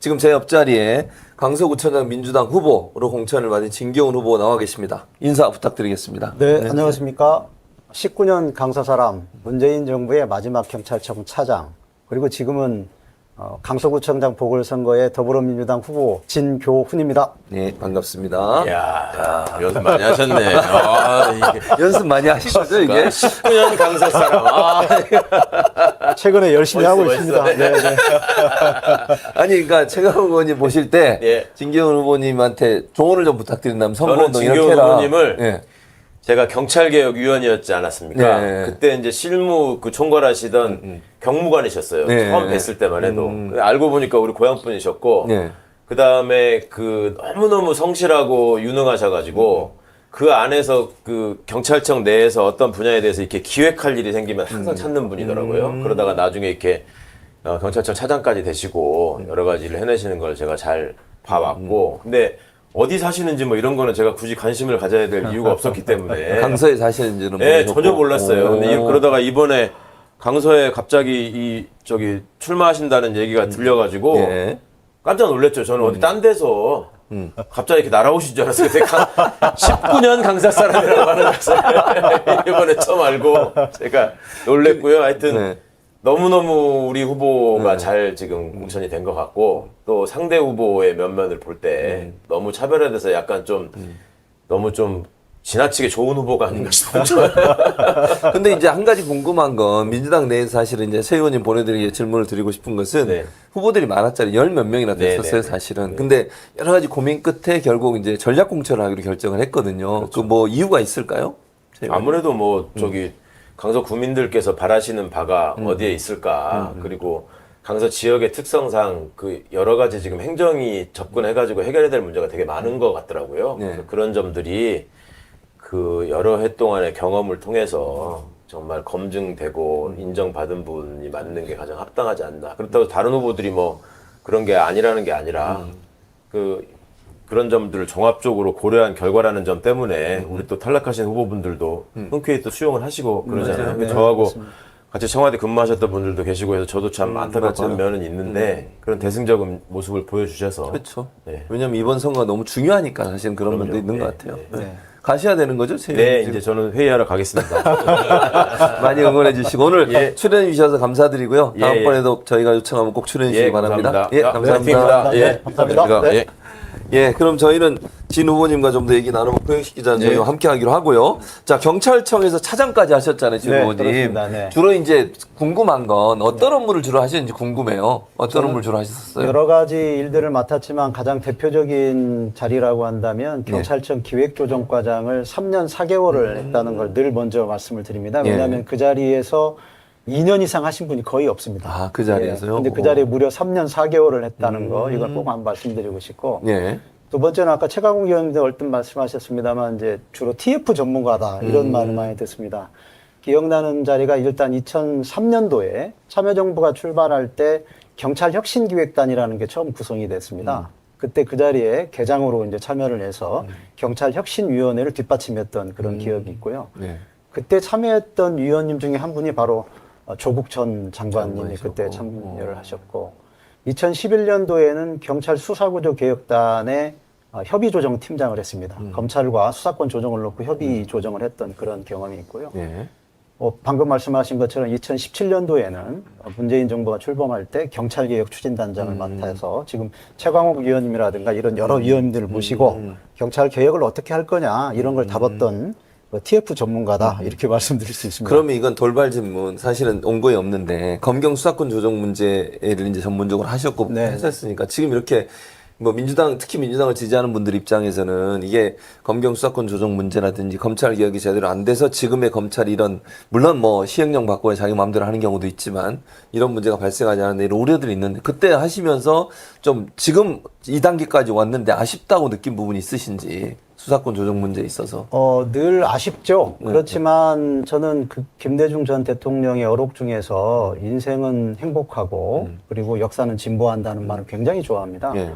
지금 제 옆자리에 강서구청장 민주당 후보로 공천을 받은 진경훈 후보 나와 계십니다. 인사 부탁드리겠습니다. 네, 안녕하십니까. 19년 강서 사람 문재인 정부의 마지막 경찰청 차장 그리고 지금은 어, 강서구청장 보궐선거의 더불어민주당 후보 진교훈입니다. 네, 반갑습니다. 야, 연습 많이 하셨네. 아, 이게 연습 많이 하시죠, 이게? 19년 강사 사람. 아, 최근에 열심히 하고 멋있어, 있습니다. 네, 네. 아니, 그러니까 최강 후보님 모실 때 예. 진경훈 후보님한테 조언을 좀 부탁드린다면 선거운동 저는 이렇게 해라. 후보님을 예. 제가 경찰개혁위원이었지 않았습니까? 네. 그때 이제 실무 그 총괄하시던 경무관이셨어요. 네. 처음 뵀을 때만 해도. 알고 보니까 우리 고향 분이셨고, 네. 그 다음에 그 너무너무 성실하고 유능하셔가지고, 그 안에서 그 경찰청 내에서 어떤 분야에 대해서 이렇게 기획할 일이 생기면 항상 찾는 분이더라고요. 그러다가 나중에 이렇게 어, 경찰청 차장까지 되시고 여러 가지 일을 해내시는 걸 제가 잘 봐왔고, 근데 어디 사시는지 뭐 이런 거는 제가 굳이 관심을 가져야 될 이유가 없었기 때문에 강서에 사시는지는 네, 모르셨고. 전혀 몰랐어요. 근데 이- 오. 그러다가 이번에 강서에 갑자기 이 저기 출마하신다는 얘기가 들려가지고 예. 깜짝 놀랐죠. 저는 어디 딴 데서 갑자기 이렇게 날아오신 줄 알았어요. 근데 강, 19년 강사 사람이라고 하는 것을 이번에 처음 알고 제가 놀랬고요. 하여튼 네. 너무너무 우리 후보가 잘 지금 공천이 된 것 같고 또 상대 후보의 면면을 볼 때 너무 차별화돼서 약간 좀 너무 좀 지나치게 좋은 후보가 아닌가 싶어요. 근데 이제 한 가지 궁금한 건 민주당 내에서 사실은 이제 새 의원님 보내드리게 질문을 드리고 싶은 것은 네. 후보들이 많았잖아요. 열 몇 명이나 네, 됐었어요, 네, 네. 사실은. 근데 여러 가지 고민 끝에 결국 이제 전략 공천을 하기로 결정을 했거든요. 그 뭐 이유가 있을까요? 새 의원님? 아무래도 뭐 저기 강서 구민들께서 바라시는 바가 음. 어디에 있을까 그리고 강서 지역의 특성상 그 여러 가지 지금 행정이 접근해가지고 해결해야 될 문제가 되게 많은 것 같더라고요. 네. 그래서 그런 점들이 그 여러 해 동안의 경험을 통해서 정말 검증되고 인정받은 분이 맞는 게 가장 합당하지 않나. 그렇다고 다른 후보들이 뭐 그런 게 아니라는 게 아니라 그 그런 점들을 종합적으로 고려한 결과라는 점 때문에 우리 또 탈락하신 후보분들도 흔쾌히 또 수용을 하시고 그러잖아요. 근데 저하고 같이 청와대 근무하셨던 분들도 계시고 해서 저도 참 안타깝던 면은 있는데 그런 대승적인 모습을 보여주셔서 그렇죠. 네. 왜냐면 이번 선거가 너무 중요하니까 사실은 그런 그럼요. 면도 있는 것 네, 같아요. 네, 네. 가셔야 되는 거죠, 새네 의원님? 이제 저는 회의하러 가겠습니다. 많이 응원해 주시고 오늘 예. 출연해 주셔서 감사드리고요. 예, 다음번에도 저희가 요청하면 꼭 출연해 주시기 예, 바랍니다. 감사합니다. 예, 아, 감사합니다. 화이팅입니다. 예. 네, 감사합니다. 네. 예. 예, 그럼 저희는 진 후보님과 좀 더 얘기 나누고 고영식 기자는 네. 저희와 함께 하기로 하고요. 자, 경찰청에서 차장까지 하셨잖아요, 진 네, 후보님. 네. 주로 이제 궁금한 건 어떤 업무를 주로 하시는지 궁금해요. 어떤 업무를 주로 하셨어요? 여러 가지 일들을 맡았지만 가장 대표적인 자리라고 한다면 네. 경찰청 기획조정과장을 3년 4개월을 했다는 걸 늘 먼저 말씀을 드립니다. 예. 왜냐하면 그 자리에서 2년 이상 하신 분이 거의 없습니다. 아, 그 자리에서요? 근데 그 오. 자리에 무려 3년 4개월을 했다는 거 이걸 꼭 한번 말씀드리고 싶고 예. 두 번째는 아까 최강욱 의원님도 얼뜻 말씀하셨습니다만 이제 주로 TF 전문가다 이런 음. 말을 많이 듣습니다. 기억나는 자리가 일단 2003년도에 참여정부가 출발할 때 경찰 혁신기획단이라는 게 처음 구성이 됐습니다. 그때 그 자리에 개장으로 이제 참여를 해서 경찰 혁신위원회를 뒷받침했던 그런 기억이 있고요. 네. 그때 참여했던 위원님 중에 한 분이 바로 어, 조국 전 장관님이. 그때 참여를 하셨고 2011년도에는 경찰 수사구조 개혁단의 어, 협의 조정 팀장을 했습니다. 검찰과 수사권 조정을 놓고 협의 조정을 했던 그런 경험이 있고요. 예. 어, 방금 말씀하신 것처럼 2017년도에는 문재인 정부가 출범할 때 경찰개혁 추진단장을 맡아서 지금 최광욱 위원님이라든가 이런 여러 위원님들을 모시고 경찰 개혁을 어떻게 할 거냐 이런 걸 다뤘던 그 TF 전문가다 이렇게 말씀드릴 수 있습니다. 그러면 이건 돌발 질문 사실은 온 거에 없는데 검경 수사권 조정 문제를 이제 전문적으로 하셨고 네. 했었으니까 지금 이렇게 뭐 민주당 특히 민주당을 지지하는 분들 입장에서는 이게 검경 수사권 조정 문제라든지 검찰 개혁이 제대로 안 돼서 지금의 검찰이 이런 물론 뭐 시행령 바꿔야 자기 마음대로 하는 경우도 있지만 이런 문제가 발생하지 않는 이런 우려들이 있는데 그때 하시면서 좀 지금 이 단계까지 왔는데 아쉽다고 느낀 부분이 있으신지 수사권 조정 문제에 있어서 어, 늘 아쉽죠. 그렇지만 저는 그 김대중 전 대통령의 어록 중에서 인생은 행복하고 그리고 역사는 진보한다는 말을 굉장히 좋아합니다. 예.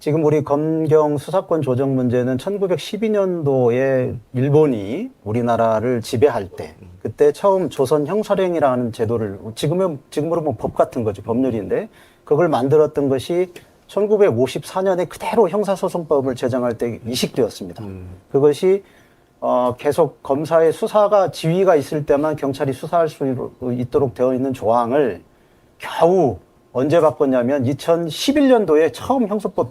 지금 우리 검경 수사권 조정 문제는 1912년도에 일본이 우리나라를 지배할 때 그때 처음 조선 형사령이라는 제도를 지금은 지금으로 보면 법 같은 거죠 법률인데 그걸 만들었던 것이 1954년에 그대로 형사소송법을 제정할 때 이식되었습니다. 그것이 어, 계속 검사의 수사가 지위가 있을 때만 경찰이 수사할 수 있도록 되어 있는 조항을 겨우 언제 바꿨냐면 2011년도에 처음 형사법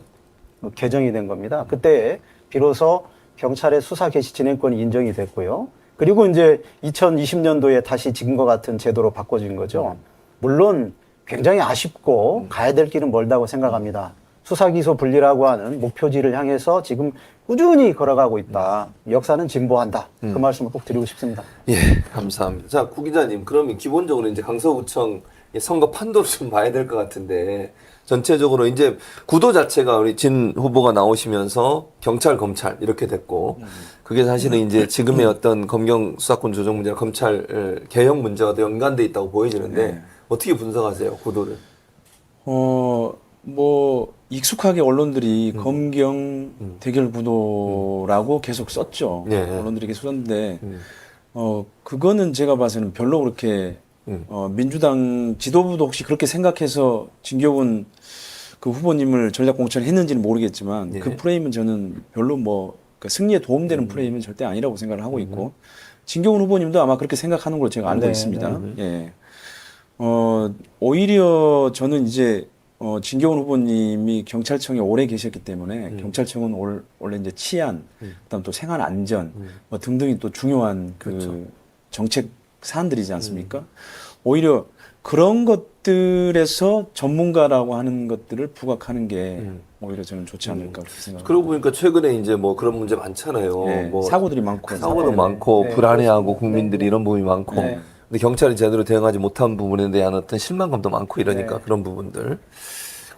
개정이 된 겁니다. 그때 비로소 경찰의 수사 개시 진행권이 인정이 됐고요. 그리고 이제 2020년도에 다시 지금과 같은 제도로 바꿔진 거죠. 물론 굉장히 아쉽고 가야 될 길은 멀다고 생각합니다. 수사 기소 분리라고 하는 목표지를 향해서 지금 꾸준히 걸어가고 있다. 역사는 진보한다. 그 말씀을 꼭 드리고 싶습니다. 예, 감사합니다. 자, 구 기자님, 그러면 기본적으로 이제 강서구청 선거 판도를 좀 봐야 될 것 같은데, 전체적으로 이제 구도 자체가 우리 진 후보가 나오시면서 경찰, 검찰 이렇게 됐고, 그게 사실은 이제 지금의 어떤 검경 수사권 조정 문제나 검찰 어, 개혁 문제와 도 연관돼 있다고 보여지는데, 네. 어떻게 분석하세요, 구도를? 어, 뭐, 익숙하게 언론들이 음. 검경 대결 구도라고 계속 썼죠. 네. 언론들이 계속 썼는데, 음. 어, 그거는 제가 봐서는 별로 그렇게, 음. 어, 민주당 지도부도 혹시 그렇게 생각해서 진교훈 그 후보님을 전략 공천을 했는지는 모르겠지만, 네. 그 프레임은 저는 별로 뭐, 그 승리에 도움되는 음. 프레임은 절대 아니라고 생각을 하고 있고, 진교훈 후보님도 아마 그렇게 생각하는 걸로 제가 알고 네, 있습니다. 예. 어, 오히려 저는 이제, 어, 진경훈 후보님이 경찰청에 오래 계셨기 때문에 음. 경찰청은 올, 원래 이제 치안, 그다음 또 생활 안전 뭐 등등이 또 중요한 그 음. 그렇죠. 정책 사안들이지 않습니까? 음. 오히려 그런 것들에서 전문가라고 하는 것들을 부각하는 게 음. 오히려 저는 좋지 않을까 그렇게 생각합니다. 그러고 보니까 최근에 이제 뭐 그런 문제 많잖아요. 네, 뭐 사고들이 많고 사고도 네, 많고 네, 불안해하고 국민들이 이런 부분이 많고 네. 근데 경찰이 제대로 대응하지 못한 부분에 대한 어떤 실망감도 많고 이러니까 네. 그런 부분들.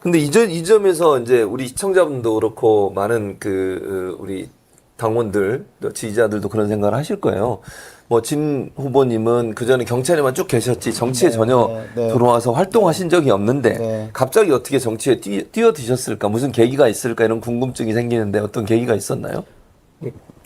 근데 이, 점- 이 점에서 이제 우리 시청자분도 그렇고 많은 그 어, 우리 당원들 또 지지자들도 그런 생각을 하실 거예요. 뭐 진 후보님은 그 전에 경찰에만 쭉 계셨지 정치에 네, 전혀 네, 네. 들어와서 활동하신 적이 없는데 네. 갑자기 어떻게 정치에 뛰, 뛰어드셨을까 무슨 계기가 있을까 이런 궁금증이 생기는데 어떤 계기가 있었나요?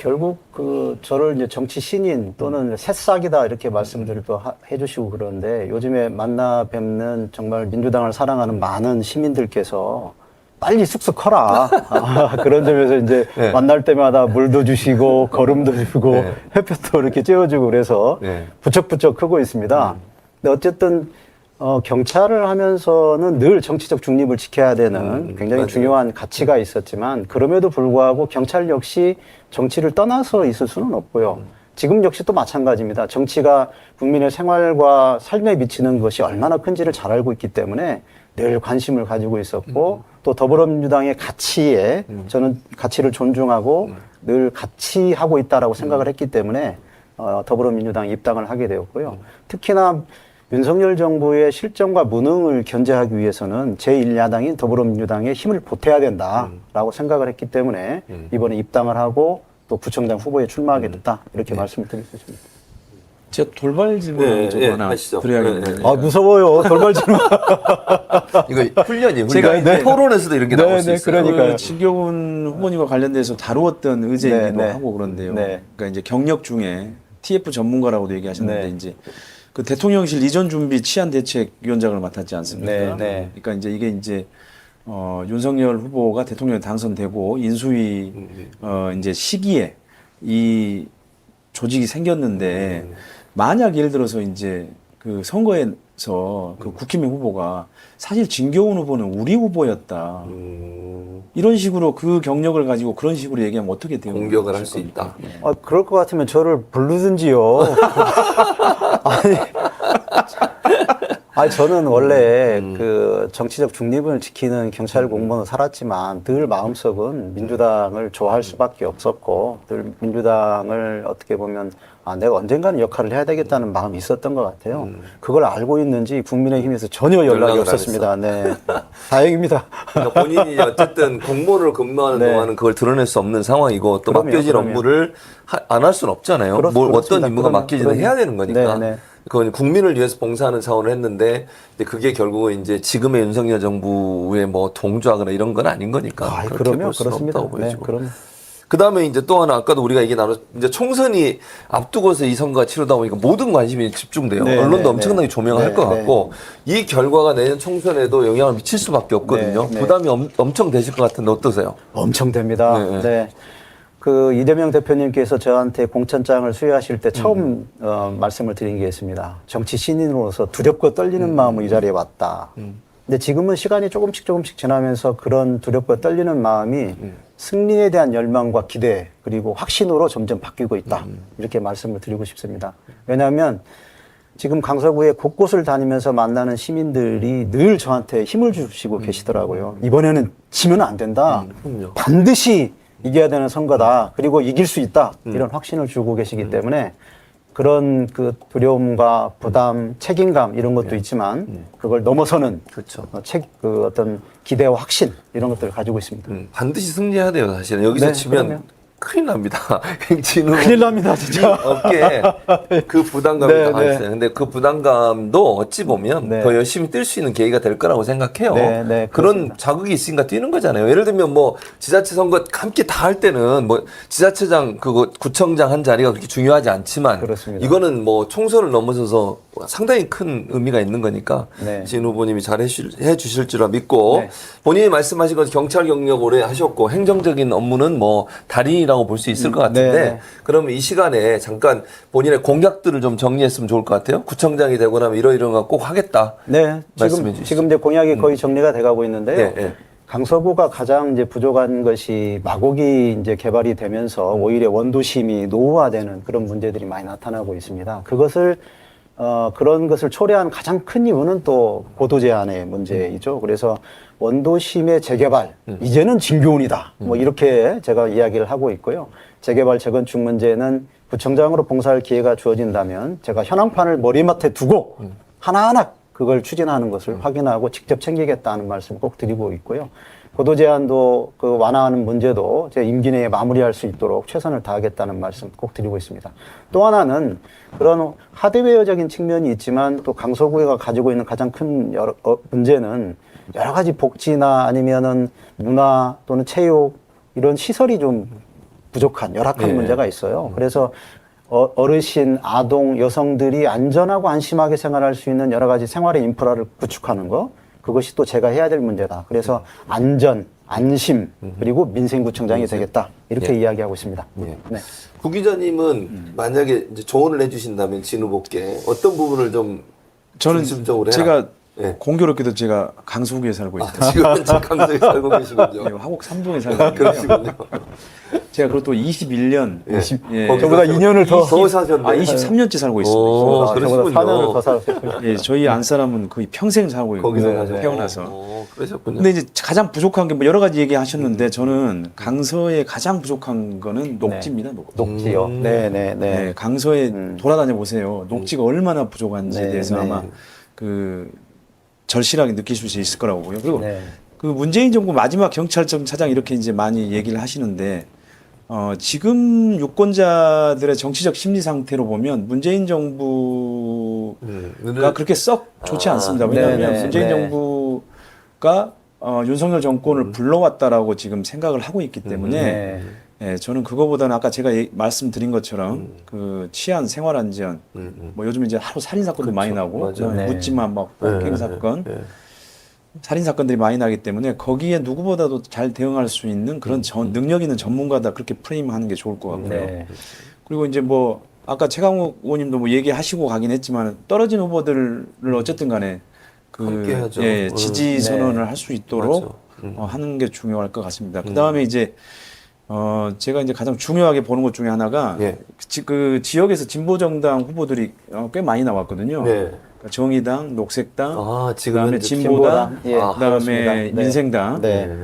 예, 결국 그 저를 이제 정치 신인 또는 새싹이다 이렇게 말씀들을 또 하- 해주시고 그러는데 요즘에 만나 뵙는 정말 민주당을 사랑하는 많은 시민들께서 빨리 쑥쑥 커라 아, 그런 점에서 이제 네. 만날 때마다 물도 주시고 걸음도 주고 네. 햇볕도 이렇게 쬐어주고 그래서 네. 부쩍부쩍 크고 있습니다. 근데 어쨌든 어, 경찰을 하면서는 늘 정치적 중립을 지켜야 되는 음, 굉장히 맞아요. 중요한 가치가 있었지만 그럼에도 불구하고 경찰 역시 정치를 떠나서 있을 수는 없고요. 지금 역시 또 마찬가지입니다. 정치가 국민의 생활과 삶에 미치는 것이 얼마나 큰지를 잘 알고 있기 때문에 늘 관심을 가지고 있었고 또 더불어민주당의 가치에 저는 가치를 존중하고 늘 같이 하고 있다라고 생각을 했기 때문에 어, 더불어민주당 입당을 하게 되었고요. 특히나 윤석열 정부의 실정과 무능을 견제하기 위해서는 제1야당인 더불어민주당에 힘을 보태야 된다라고 생각을 했기 때문에 이번에 입당을 하고 또 부총장 후보에 출마하게 됐다 이렇게 말씀을 드릴 수 있습니다. 제가 돌발 질문을 네, 좀 네, 하나 하시죠. 드려야겠는데 네, 네. 아 무서워요 돌발 질문. 이거 훈련이 훈련. 제가 네. 토론에서도 이렇게 네, 나올 수 네, 있어요. 그러니까요. 그 진경훈 후보님과 관련돼서 다루었던 의제이기도 네, 네. 하고 그런데요. 네. 그러니까 이제 경력 중에 TF 전문가라고도 얘기하셨는데 네. 이제 그 대통령실 이전 준비 치안 대책 위원장을 맡았지 않습니까? 네, 네. 그러니까 이제 이게 이제 어, 윤석열 후보가 대통령에 당선되고 인수위 음, 어, 이제 시기에 이 조직이 생겼는데 음. 만약 예를 들어서 이제 그 선거에서 그 국힘의 후보가 사실 진경훈 후보는 우리 후보였다. 음, 이런 식으로 그 경력을 가지고 그런 식으로 얘기하면 어떻게 돼요? 공격을 할 수 있다. 아, 그럴 것 같으면 저를 부르든지요. 아니, 아니, 저는 원래 그 정치적 중립을 지키는 경찰 공무원으로 살았지만 늘 마음속은 민주당을 좋아할 수밖에 없었고 늘 민주당을 어떻게 보면 아, 내가 언젠가는 역할을 해야 되겠다는 마음이 있었던 것 같아요. 그걸 알고 있는지 국민의힘에서 전혀 연락이 없었습니다. 네. 다행입니다. 그러니까 본인이 어쨌든 공무원으로 근무하는 네. 동안은 그걸 드러낼 수 없는 상황이고 또 그럼요, 맡겨진 그럼요. 업무를 안 할 수는 없잖아요. 그렇- 뭘 어떤 그렇습니다. 임무가 그럼요, 맡겨지든 그럼요. 해야 되는 거니까. 네, 네. 그건 국민을 위해서 봉사하는 차원을 했는데 그게 결국은 이제 지금의 윤석열 정부의 뭐 동조하거나 이런 건 아닌 거니까. 아, 그럼요. 그렇습니다. 없다고 네, 보여지고. 그럼요. 그 다음에 이제 또 하나 아까도 우리가 얘기 나눴 이제 총선이 앞두고서 이 선거가 치르다 보니까 모든 관심이 집중돼요. 네, 언론도 네, 엄청나게 네. 조명할 네, 것 네. 같고 이 결과가 내년 총선에도 영향을 미칠 수밖에 없거든요. 네, 네. 부담이 엄, 엄청 되실 것 같은데 어떠세요? 엄청 됩니다. 네, 네. 네. 그 이재명 대표님께서 저한테 공천장을 수여하실 때 처음 어, 말씀을 드린 게 있습니다. 정치 신인으로서 두렵고 떨리는 마음으로 이 자리에 왔다. 근데 지금은 시간이 조금씩 조금씩 지나면서 그런 두렵고 떨리는 마음이 승리에 대한 열망과 기대 그리고 확신으로 점점 바뀌고 있다. 이렇게 말씀을 드리고 싶습니다. 왜냐하면 지금 강서구의 곳곳을 다니면서 만나는 시민들이 늘 저한테 힘을 주시고 계시더라고요. 이번에는 지면 안 된다. 그럼요. 반드시 이겨야 되는 선거다. 그리고 이길 수 있다. 이런 확신을 주고 계시기 때문에 그런 그 두려움과 부담, 책임감 이런 것도 있지만 그걸 넘어서는 그렇죠. 어, 책, 그 어떤 기대와 확신 이런 것들을 가지고 있습니다. 음, 반드시 승리해야 돼요, 사실은. 여기서 네, 치면 그럼요. 큰일 납니다. 진우 큰일 납니다, 진짜. 어깨에 그 부담감이 네, 다 네. 있어요. 근데 그 부담감도 어찌 보면 네. 더 열심히 뛸 수 있는 계기가 될 거라고 생각해요. 네, 네, 그런 그렇습니다. 자극이 있으니까 뛰는 거잖아요. 예를 들면 뭐 지자체 선거 함께 다 할 때는 뭐 지자체장 그거 구청장 한 자리가 그렇게 중요하지 않지만 그렇습니다. 이거는 뭐 총선을 넘어서서 상당히 큰 의미가 있는 거니까 네. 진 후보님이 잘 해 주실, 해주실 줄 믿고 네. 본인이 말씀하신 건 경찰 경력 오래 하셨고 행정적인 업무는 뭐 달인이라 고 볼 수 있을 것 같은데 네, 네. 그러면 이 시간에 잠깐 본인의 공약들을 좀 정리했으면 좋을 것 같아요. 구청장이 되고 나면 이러이러한 거꼭 하겠다. 네, 말씀해 지금 주시죠. 지금 이제 공약이 거의 정리가 돼가고 있는데요. 네, 네. 강서구가 가장 이제 부족한 것이 마곡이 이제 개발이 되면서 오히려 원도심이 노후화되는 그런 문제들이 많이 나타나고 있습니다. 그것을 어, 그런 것을 초래한 가장 큰 이유는 또 고도 제한의 문제이죠. 그래서 원도심의 재개발, 이제는 진교훈이다. 뭐 이렇게 제가 이야기를 하고 있고요. 재개발, 재건축 문제는 구청장으로 봉사할 기회가 주어진다면 제가 현황판을 머리맡에 두고 하나하나 그걸 추진하는 것을 확인하고 직접 챙기겠다는 말씀 꼭 드리고 있고요. 고도 제한도 그 완화하는 문제도 제 임기 내에 마무리할 수 있도록 최선을 다하겠다는 말씀 꼭 드리고 있습니다. 또 하나는 그런 하드웨어적인 측면이 있지만 또 강서구가 가지고 있는 가장 큰 여러, 어, 문제는 여러 가지 복지나 아니면은 문화 또는 체육 이런 시설이 좀 부족한 열악한 네. 문제가 있어요. 그래서 어, 어르신, 아동, 여성들이 안전하고 안심하게 생활할 수 있는 여러 가지 생활의 인프라를 구축하는 거 그것이 또 제가 해야 될 문제다. 그래서 안전, 안심 그리고 민생구청장이 되겠다 이렇게 예. 이야기하고 있습니다. 예. 네. 구 기자님은 음. 만약에 이제 조언을 해주신다면 진 후보께 어떤 부분을 좀 저는 중심적으로. 제가 예. 공교롭게도 제가 강수구에 살고 아, 있어요. 지금은 저 강서에 살고 계시군요. 네, 화곡 3동에 살고 있는데요. 그러시군요. 제가 그리고 또 21년 예. 예. 거기서 저보다 2년을 더- 더 사셨네. 아 23년째 살고 있습니다. 오, 아, 저보다 그러시군요. 4년을 더 살았어요. 예, 저희 안 사람은 거의 평생 살고 있고 거기서 사셨 태어나서. 오, 그러셨군요. 근데 이제 가장 부족한 게 뭐 여러 가지 얘기하셨는데 저는 강서에 가장 부족한 거는 녹지입니다. 녹지. 녹지요. 음. 네, 네, 네. 네, 강서에 음. 돌아다녀 보세요. 녹지가 얼마나 부족한지에 네, 대해서 네. 아마 그 절실하게 느끼실 수 있을 거라고 보고요. 그리고 네. 그 문재인 정부 마지막 경찰청 차장 이렇게 이제 많이 얘기를 하시는데 어, 지금 유권자들의 정치적 심리 상태로 보면 문재인 정부가 음, 그렇게 썩 좋지 아, 않습니다. 왜냐하면 네, 네, 문재인 네. 정부가 어, 윤석열 정권을 불러왔다라고 지금 생각을 하고 있기 때문에 네. 예, 저는 그거보다는 아까 제가 예- 말씀드린 것처럼 그 치안, 생활 안전, 음, 음. 뭐 요즘 이제 하루 살인 사건도. 많이 나고 맞아요. 그다음에 네. 묻지마 막 네, 폭행 네, 사건, 네. 살인 사건들이 많이 나기 때문에 거기에 누구보다도 잘 대응할 수 있는 그런 전, 능력 있는 전문가다 그렇게 프레임하는 게 좋을 것 같고요. 네. 그리고 이제 뭐 아까 최강욱 의원님도 뭐 얘기하시고 가긴 했지만 떨어진 후보들을 어쨌든 간에 그 함께 하죠. 예, 음. 지지 네. 선언을 할 수 있도록 맞아. 음. 어, 하는 게 중요할 것 같습니다. 그 다음에 이제 어 제가 이제 가장 중요하게 보는 것 중에 하나가 예. 지, 그 지역에서 진보 정당 후보들이 어, 꽤 많이 나왔거든요. 네. 그러니까 정의당, 녹색당, 아, 지금 그다음에 진보당, 예, 아, 그다음에 그렇습니다. 네. 민생당. 네.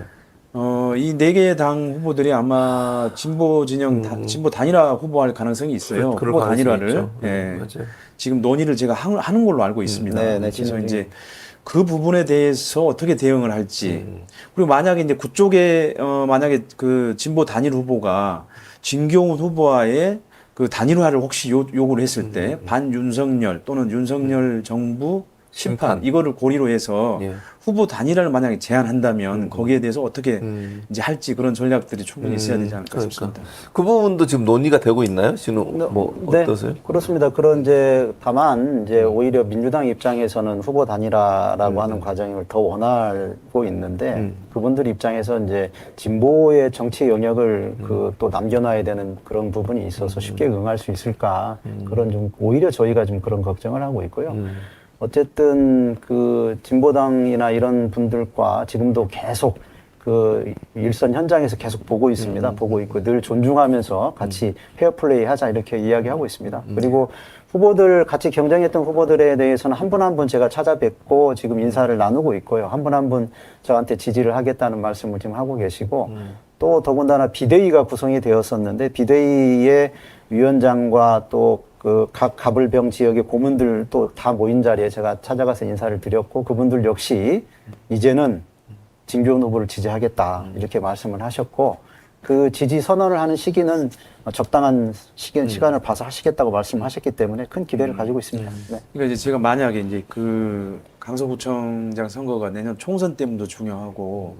어, 이 네 개의 당 후보들이 아마 진보 진영, 다- 진보 단일화 후보할 가능성이 있어요. 음. 그럴 후보 가능성이 단일화를. 있죠. 예. 음, 맞아요. 지금 논의를 제가 하- 하는 걸로 알고 있습니다. 네, 네, 그래서 진행이. 이제 그 부분에 대해서 어떻게 대응을 할지. 음. 그리고 만약에 이제 그쪽에 어 만약에 그 진보 단일 후보가 진경훈 후보와의 그 단일화를 혹시 요, 요구를 했을 때 음, 반윤석열 또는 윤석열 정부 심판. 이거를 고리로 해서 예. 후보 단일화를 만약에 제안한다면 거기에 대해서 어떻게 음. 이제 할지 그런 전략들이 충분히 있어야 되지 않을까 그러니까. 싶습니다. 그 부분도 지금 논의가 되고 있나요? 지금 뭐 네, 어떠세요? 그렇습니다. 그런 이제 다만 이제 오히려 민주당 입장에서는 후보 단일화라고 하는 과정을 더 원하고 있는데 그분들 입장에서 이제 진보의 정치 영역을 그또 남겨놔야 되는 그런 부분이 있어서 쉽게 응할 수 있을까 그런 좀 오히려 저희가 좀 그런 걱정을 하고 있고요. 어쨌든 그 진보당이나 이런 분들과 지금도 계속 그 일선 현장에서 계속 보고 있습니다. 보고 있고 늘 존중하면서 같이 페어플레이 하자 이렇게 이야기하고 있습니다. 그리고 후보들 같이 경쟁했던 후보들에 대해서는 한 분 한 분 제가 찾아뵙고 지금 인사를 나누고 있고요. 한 분 한 분 저한테 지지를 하겠다는 말씀을 지금 하고 계시고 또 더군다나 비대위가 구성이 되었었는데 비대위의 위원장과 또 그 각 가불병 지역의 고문들 또다 모인 자리에 제가 찾아가서 인사를 드렸고 그분들 역시 이제는 진교훈 후보를 지지하겠다 이렇게 말씀을 하셨고 그 지지 선언을 하는 시기는 적당한 시기, 시간을 봐서 하시겠다고 말씀하셨기 때문에 큰 기대를 가지고 있습니다. 네. 그러니까 이제 제가 만약에 이제 그 강서구청장 선거가 내년 총선 때문도 중요하고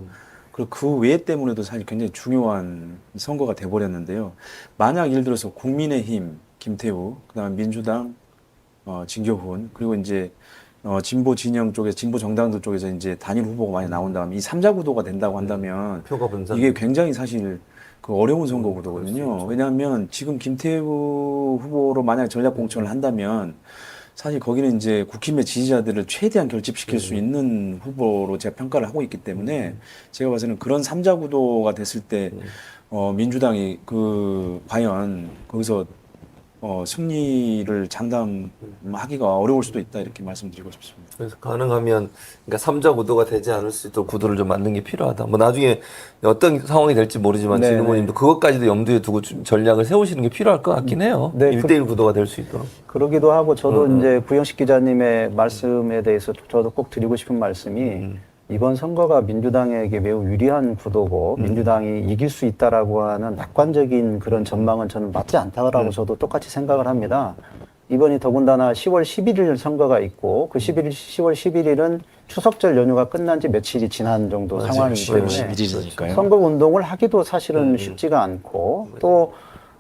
그리고 그 외 때문에도 사실 굉장히 중요한 선거가 돼버렸는데요. 만약 예를 들어서 국민의힘 김태우, 그다음에 민주당 어, 진교훈 그리고 이제 어, 진보 진영 쪽에 진보 정당들 쪽에서 이제 단일 후보가 많이 나온 다음 이 삼자 구도가 된다고 한다면 표가 분산. 이게 굉장히 사실 그 어려운 선거 구도거든요. 왜냐하면 지금 김태우 후보로 만약 전략 공천을 한다면 사실 거기는 이제 국힘의 지지자들을 최대한 결집시킬 수 있는 후보로 제가 평가를 하고 있기 때문에 제가 봐서는 그런 삼자 구도가 됐을 때 어, 민주당이 그 과연 거기서 어, 승리를 장담하기가 어려울 수도 있다 이렇게 말씀드리고 싶습니다. 그래서 가능하면 그러니까 삼자 구도가 되지 않을 수 있도록 구도를 좀 만드는 게 필요하다. 뭐 나중에 어떤 상황이 될지 모르지만 네, 진 후보님도 그것까지도 염두에 두고 좀 전략을 세우시는 게 필요할 것 같긴 해요. 네, 일 1대1 구도가 될 수 있도록. 그러기도 하고 저도 이제 구영식 기자님의 말씀에 대해서 저도 꼭 드리고 싶은 말씀이 이번 선거가 민주당에게 매우 유리한 구도고 민주당이 이길 수 있다라고 하는 낙관적인 그런 전망은 저는 맞지 않다라고 저도 똑같이 생각을 합니다. 이번이 더군다나 10월 11일 선거가 있고 그 11일 10월 11일은 추석절 연휴가 끝난 지 며칠이 지난 정도 상황이기 10월 때문에 11일이니까요. 선거 운동을 하기도 사실은 쉽지가 않고 또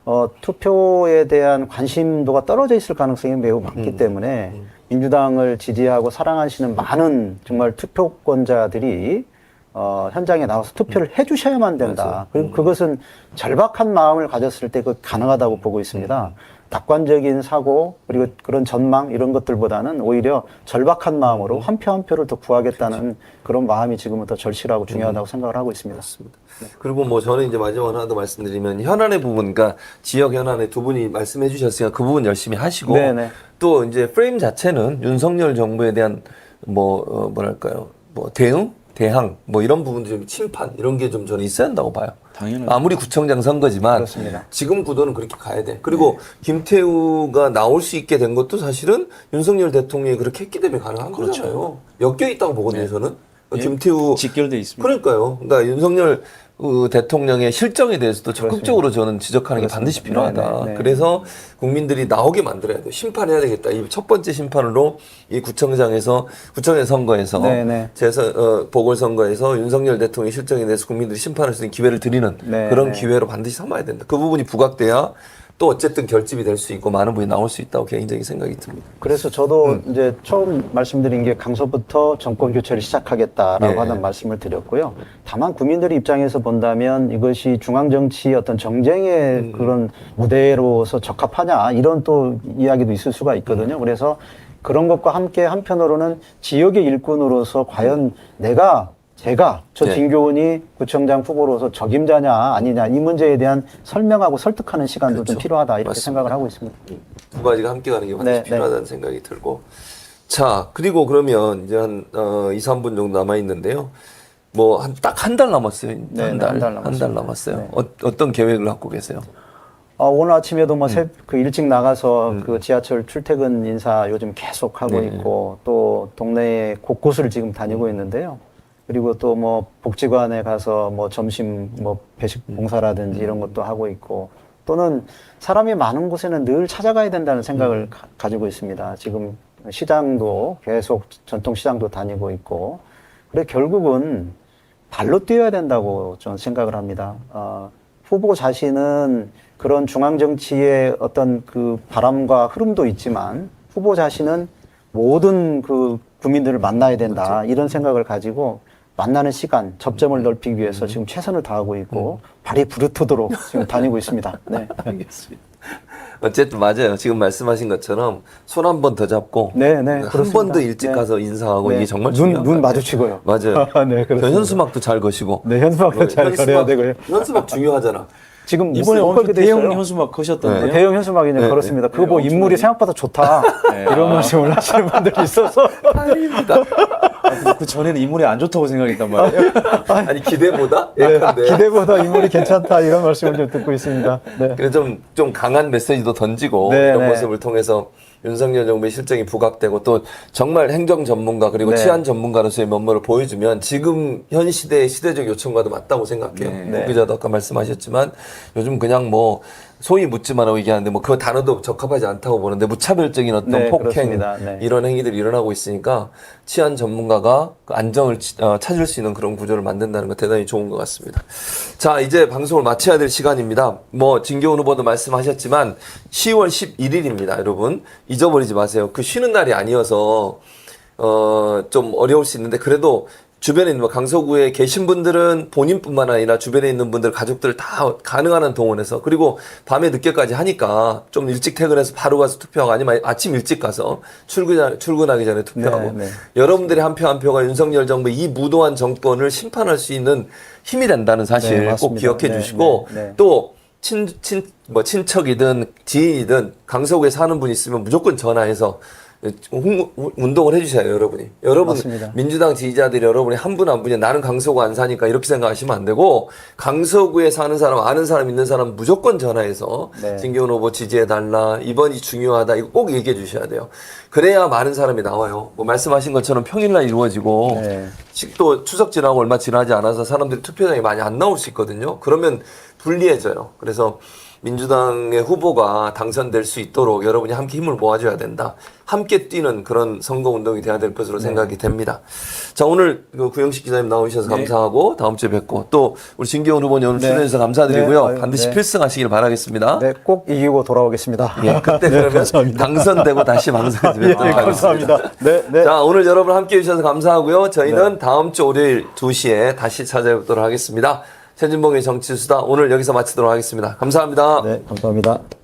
어, 투표에 대한 관심도가 떨어져 있을 가능성이 매우 많기 때문에 민주당을 지지하고 사랑하시는 많은 정말 투표권자들이 어, 현장에 나와서 투표를 해 주셔야만 된다. 그리고 그것은 절박한 마음을 가졌을 때 그 가능하다고 보고 있습니다. 낙관적인 사고 그리고 그런 전망 이런 것들보다는 오히려 절박한 마음으로 한 표 한 표를 더 구하겠다는 그런 마음이 지금은 더 절실하고 중요하다고 생각을 하고 있습니다. 그리고 뭐 저는 이제 마지막으로 하나 더 말씀드리면 현안의 부분, 그러니까 지역 현안에 두 분이 말씀해 주셨으니까 그 부분 열심히 하시고 네네. 또 이제 프레임 자체는 윤석열 정부에 대한 뭐 어, 뭐랄까요, 뭐 대응, 대항, 뭐 이런 부분도 좀 침판 이런 게 좀 저는 있어야 한다고 봐요. 당연하죠. 아무리 구청장 선거지만 그렇습니다. 지금 구도는 그렇게 가야 돼. 그리고 김태우가 나올 수 있게 된 것도 사실은 윤석열 대통령이 그렇게 했기 때문에 가능한 거잖아요. 엮여 있다고 보거든요, 저는. 예. 김태우 직결돼 있습니다. 그러니까요. 그러니까 윤석열 어, 대통령의 실정에 대해서도 적극적으로 저는 지적하는 게 반드시 필요하다. 네, 네, 네. 그래서 국민들이 나오게 만들어야 돼. 심판해야 되겠다. 이 첫 번째 심판으로 이 구청장에서 구청의 선거에서 네, 네. 재선 어, 보궐선거에서 윤석열 대통령의 실정에 대해서 국민들이 심판할 수 있는 기회를 드리는 네, 그런 네. 기회로 반드시 삼아야 된다. 그 부분이 부각돼야 또 어쨌든 결집이 될 수 있고 많은 분이 나올 수 있다고 개인적인 생각이 듭니다. 그래서 저도 음. 이제 처음 말씀드린 게 강서부터 정권 교체를 시작하겠다라고 예. 하는 말씀을 드렸고요. 다만 국민들 입장에서 본다면 이것이 중앙 정치 어떤 정쟁의 음. 그런 무대로서 적합하냐 이런 또 이야기도 있을 수가 있거든요. 음. 그래서 그런 것과 함께 한편으로는 지역의 일꾼으로서 과연 내가 제가 저 네. 진교훈이 구청장 후보로서 적임자냐 아니냐 이 문제에 대한 설명하고 설득하는 시간도 좀 그렇죠. 필요하다 이렇게 맞습니다. 생각을 하고 있습니다. 두 가지가 함께 가는 게 반드시 네, 네. 필요하다는 생각이 들고. 자, 그리고 그러면 이제 한, 어, 2, 3분 정도 남아 있는데요. 뭐, 한, 딱 한 달 남았어요. 네, 한 네, 달. 한달 한 남았습니다. 달 남았어요. 네. 어, 어떤 계획을 갖고 계세요? 어, 오늘 아침에도 뭐, 음. 새, 그 일찍 나가서 그 지하철 출퇴근 인사 요즘 계속 하고 네. 있고 또 동네에 곳곳을 지금 다니고 음. 있는데요. 그리고 또 뭐 복지관에 가서 뭐 점심 뭐 배식 음. 봉사라든지 이런 것도 하고 있고 또는 사람이 많은 곳에는 늘 찾아가야 된다는 생각을 음. 가, 지고 있습니다. 지금 시장도 계속 전통 시장도 다니고 있고 그래 결국은 발로 뛰어야 된다고 저는 생각을 합니다. 어, 후보 자신은 그런 중앙 정치의 어떤 그 바람과 흐름도 있지만 후보 자신은 모든 그 국민들을 만나야 된다 이런 생각을 가지고 만나는 시간 접점을 넓히기 위해서 지금 최선을 다하고 있고 발이 부르트도록 지금 다니고 있습니다. 네. 알겠습니다. 어쨌든 맞아요. 지금 말씀하신 것처럼 손 한 번 더 잡고 네, 네, 한. 번 더 일찍 네. 가서 인사하고 네. 이게 정말 눈, 중요한 눈것 같아요. 마주치고요. 맞아요. 네, 그렇습니다. 저 현수막도 잘 거시고. 네, 현수막도 잘 현수막, 걸어야 되고요. 현수막 중요하잖아. 지금 이번에 걸게 돼 대형. 현수막 거셨던데요. 네, 대형 현수막이 네, 걸었습니다. 네. 그거 뭐 네, 인물이 엄청나게. 생각보다 좋다. 네. 이런 아. 말씀을 하시는 분들이 있어서. 그 전에는 인물이 안 좋다고 생각했단 말이에요. 아니 기대보다 네, 약한데. 기대보다 인물이 괜찮다. 이런 말씀을 좀 듣고 있습니다. 네. 그래서 좀, 좀 강한 메시지도 던지고 네, 이런 네. 모습을 통해서 윤석열 정부의 실정이 부각되고 또 정말 행정 전문가 그리고 네. 치안 전문가로서의 면모를 보여주면 지금 현 시대의 시대적 요청과도 맞다고 생각해요. 네. 박 기자도 아까 말씀하셨지만 요즘 그냥 뭐 소위 묻지마라고 얘기하는데 뭐 그 단어도 적합하지 않다고 보는데 무차별적인 어떤 네, 폭행. 네. 이런 행위들이 일어나고 있으니까 치안 전문가가 그 안정을 치- 어, 찾을 수 있는 그런 구조를 만든다는 거 대단히 좋은 것 같습니다. 자, 이제 방송을 마쳐야 될 시간입니다. 뭐 진경훈 후보도 말씀하셨지만 10월 11일입니다, 여러분. 잊어버리지 마세요. 그 쉬는 날이 아니어서 어, 좀 어려울 수 있는데 그래도 주변에 있는 뭐 강서구에 계신 분들은 본인뿐만 아니라 주변에 있는 분들 가족들 다 가능한 한 동원해서 그리고 밤에 늦게까지 하니까 좀 일찍 퇴근해서 바로 가서 투표하고 아니면 아침 일찍 가서 출근 출근하기 전에 투표하고 네, 네. 여러분들의 한 표한 표가 윤석열 정부의 이 무도한 정권을 심판할 수 있는 힘이 된다는 사실 네, 꼭. 기억해 네, 주시고 네, 네. 또 친, 친, 뭐, 친척이든 지인이든 강서구에 사는 분 있으면 무조건 전화해서 홍- 운동을 해주셔야 해요, 여러분이. 여러분, 맞습니다. 민주당 지지자들이 여러분이 한 분 한 분이 나는 강서구 안 사니까 이렇게 생각하시면 안 되고, 강서구에 사는 사람, 아는 사람, 있는 사람 무조건 전화해서 네. 진경훈 후보 지지해달라, 이번이 중요하다, 이거 꼭 얘기해 주셔야 돼요. 그래야 많은 사람이 나와요. 뭐 말씀하신 것처럼 평일날 이루어지고, 네. 시- 또 추석 지나고 얼마 지나지 않아서 사람들이 투표장에 많이 안 나올 수 있거든요. 그러면 불리해져요. 그래서 민주당의 후보가 당선될 수 있도록 여러분이 함께 힘을 모아줘야 된다. 함께 뛰는 그런 선거 운동이 돼야 될 것으로 생각이 됩니다. 자 오늘 그 구영식 기자님 나오셔서 네. 감사하고 다음 주에 뵙고 또 우리 진기훈 후보님 오늘 네. 출연해서 감사드리고요. 네, 아유, 반드시 네. 필승하시길 바라겠습니다. 네, 꼭 이기고 돌아오겠습니다. 예, 그때 네, 그러면 감사합니다. 당선되고 다시 방송에서 예, 뵙도록 예, 하겠습니다. 감사합니다. 네, 네. 자, 오늘 여러분 함께 해주셔서 감사하고요. 저희는 다음 주 월요일 2시에 다시 찾아뵙도록 하겠습니다. 최진봉의 정치수다 오늘 여기서 마치도록 하겠습니다. 감사합니다. 네, 감사합니다.